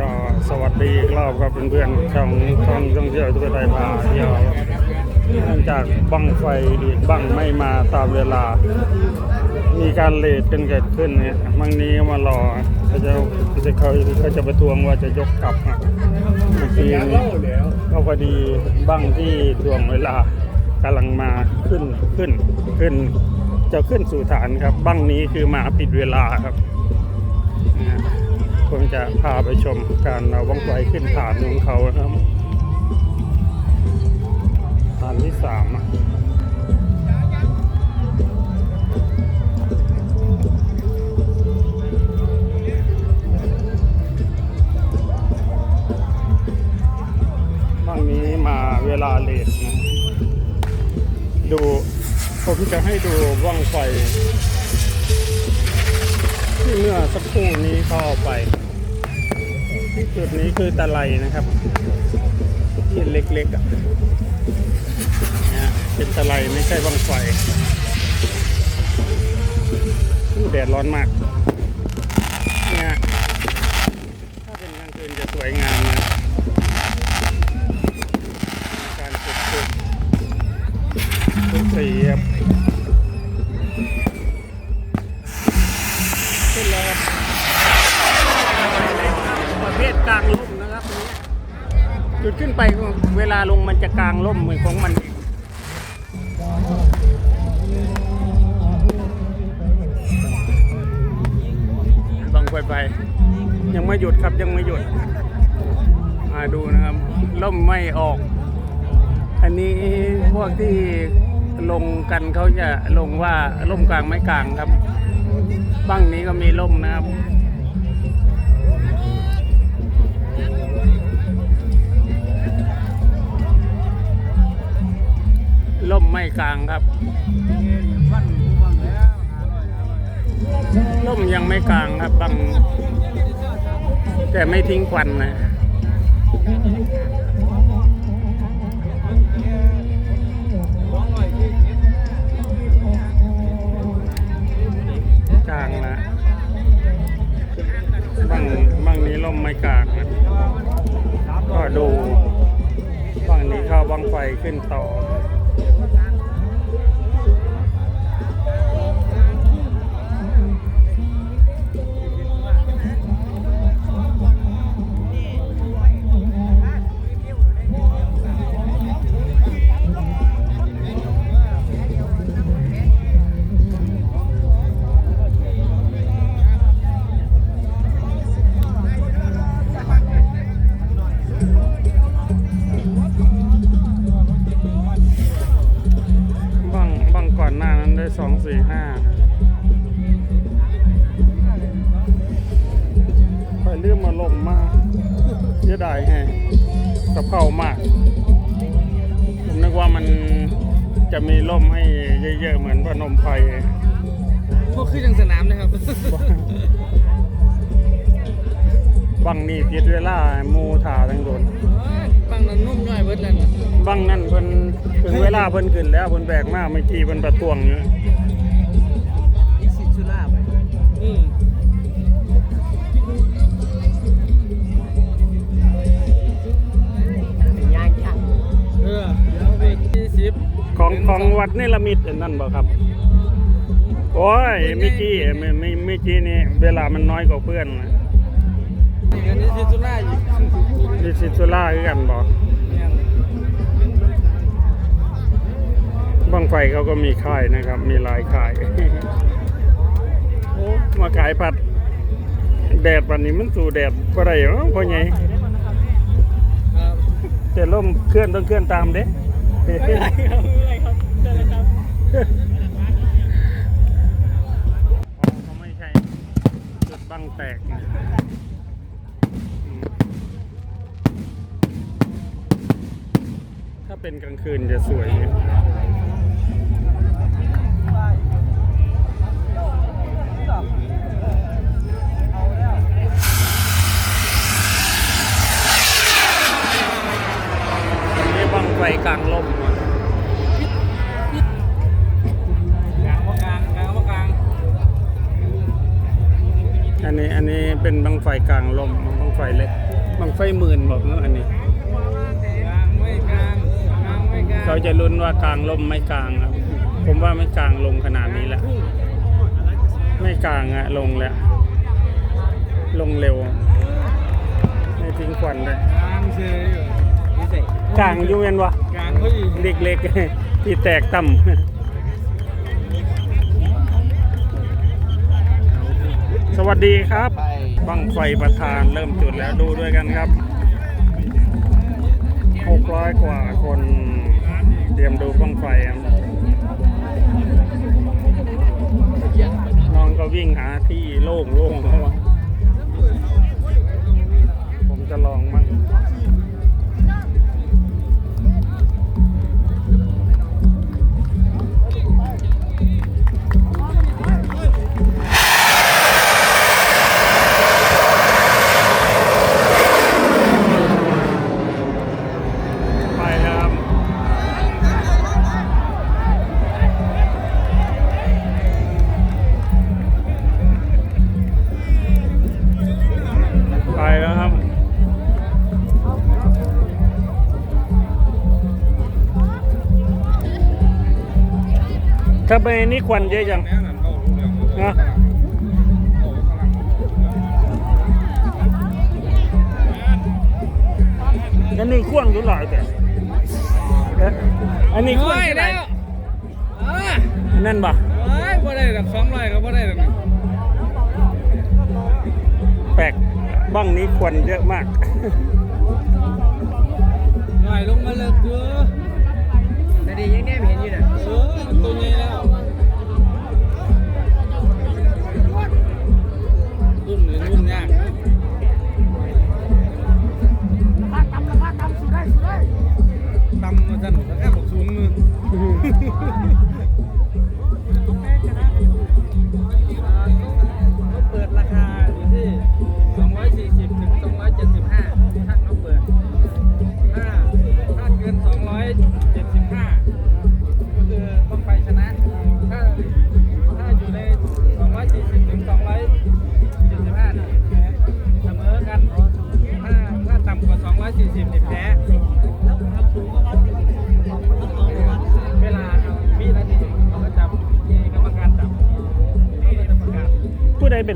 ก็สวัสดีอีกรอบครับเพื่อนๆช่องช่องท่องเที่ยวทั่วไทยพาเที่ยวเนื่องจากบังไฟอีกบังไม่มาตามเวลา มีการเลทกันเกิดขึ้นเนี่ยบางนี้มารอเขาจะเขาเขาจะประท้วงว่าจะยกกลับอะเมื่อกี้นี้ก็พอดีบังที่ทวงเวลากำลังมาขึ้นขึ้นขึ้น จะขึ้นสู่ฐานครับบังนี้คือมาปิดเวลาครับ นะผมจะพาไปชมการเอาบ้องไฟขึ้นฐานของเขานะครับฐานที่สามอะบ้างนี้มาเวลาเลทนะดูผมจะให้ดูบ้องไฟที่เมื่อสักครู่นี้เขาไป จุดนี้คือตะไลนะครับที่เล็กๆอะนะเป็นตะไลไม่ใช่บังไฟแดดร้อนมากเนี่ยถ้าเป็นกลางคืนจะสวยงามนะการจุดจุดทุกสีครับ จุดขึ้นไปเวลาลงมันจะกลางร่มเหมือนของมันเองบังไฟไป ยังไม่หยุดครับยังไม่หยุดมาดูนะครับร่มไม่ออก อันนี้พวกที่ลงกันเขาจะลงว่าร่มกลางไม่กลางครับบ้างนี้ก็มีร่มนะครับ ร่มไม่กลางครับร่มยังไม่กลางครับบางแต่ไม่ทิ้งควันนะกลางนะบางบางนี้ล่มไม่กลางนะก็ดูบางนี้เข้าบางไฟขึ้นต่อ ลมมากเสียดายแฮะกับเข้ามาก ผมนึกว่ามันจะมีล่มให้เยอะๆเหมือนพนมไพรพวกขึ้นยังสนามเลยครับบังนี่ผิดเวลาหมูถาทั้งโดนบางนั้นนุ่มย่อยเบิดแล้วนะบังนั่นเพิ่นถึงเวลาเพิ่นขึ้นแล้วเพิ่นแบกมาเมื่อกี้เพิ่นประท้วงอยู่ ของของวัดนี่ละมิดอันนั่นบ่ครับ โอ้ยเมื่อกี้ไม่ไม่เมื่อกี้นี่เวลามันน้อยกว่าเพื่อนนะเงินนี้สิชุลาอีกดิสิสุล่าคือกันบ่เนี่ยบังไฟเขาก็มีค่ายนะครับ มีหลายค่ายโอ้มาขายผัด แดดวันนี้มันสู่แดดบ่ได้หรอพ่อใหญ่ครับแต่ล่มเคลื่อนต้องเคลื่อนตามเด้ ไม่เป็นไรครับไม่เป็นไรครับเจอเลยครับเขาไม่ใช่จุดบังแตกนะถ้าเป็นกลางคืนจะสวย อันนี้บัง ไฟกลางลมอะกลางว่ากลางกลางว่ากลางอันนี้อันนี้เป็นบังไฟกลางลมบังไฟเล็กบังไฟหมื่นบอกเนาะอันนี้กลางไม่กลางกลางไม่กลางเขาจะลุ้นว่ากลางลมไม่กลางครับผมว่าไม่กลางลงขนาดนี้แหละไม่กลางอะลงแล้ว ลงเร็ว ไม่ทิ้งควันเลย กลางเฉยอยู่นี่สิกลางอยูเวนวะกลางเขาอีกเล็กๆที่แตกต่ำสวัสดีครับบังไฟประธานเริ่มจุดแล้วดูด้วยกันครับ600กว่าคนเตรียมดูบังไฟครับน้องก็วิ่งหาที่โล่งโล่งเข้ามา ทำไมนี่ควันเยอะจังแน่นั่นเขารู้เรื่องนะเขากำลังอันนี้ข่วงอยู่หลายแต่เอ๊ะอันนี้ข่วงเฮ้ยเท่าไหร่แล้วอ่านั่นบ่เฮ้ยบ่ได้ดับสองร้อยก็บ่ได้ดับแปลกบ้องนี้ควันเยอะมากหน่อยลงมาเลิกเด้อแต่ดียังแนมเห็นอยู่น่ะเออมันตัวใหญ่แล้ว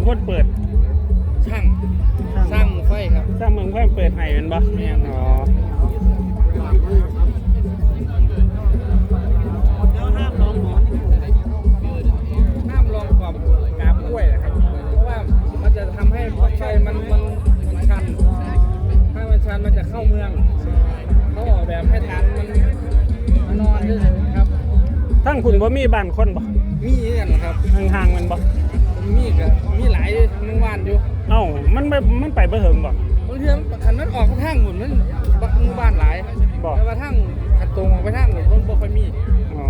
คนเปิดช่างสร้างไฟครับสร้างเมืองเพื่อนเปิดให้เป็นบ่แม่นอ๋อห้ามลองกรอบกาบกล้วยนะครับ เพราะว่ามันจะทำให้ไฟมันมันมันชัน ถ้ามันชันมันจะเข้าเมืองเขาออกแบบให้ทางมันมันนอนเฉยๆครับทั้งคุณว่ามีบ้านคนบ่มีกันครับห่างๆมันบ่ มีกับมีหลายเมืองวานอยู่เอ้ามันไม่มันไปบ่เหิงบ่ บางทีมันขันมันออกทางหมุนมันบักหมู่บ้านหลายบ่แต่ว่าทางขันตรงออกไปทางหมุนมันบ่ค่อยมีอ๋อ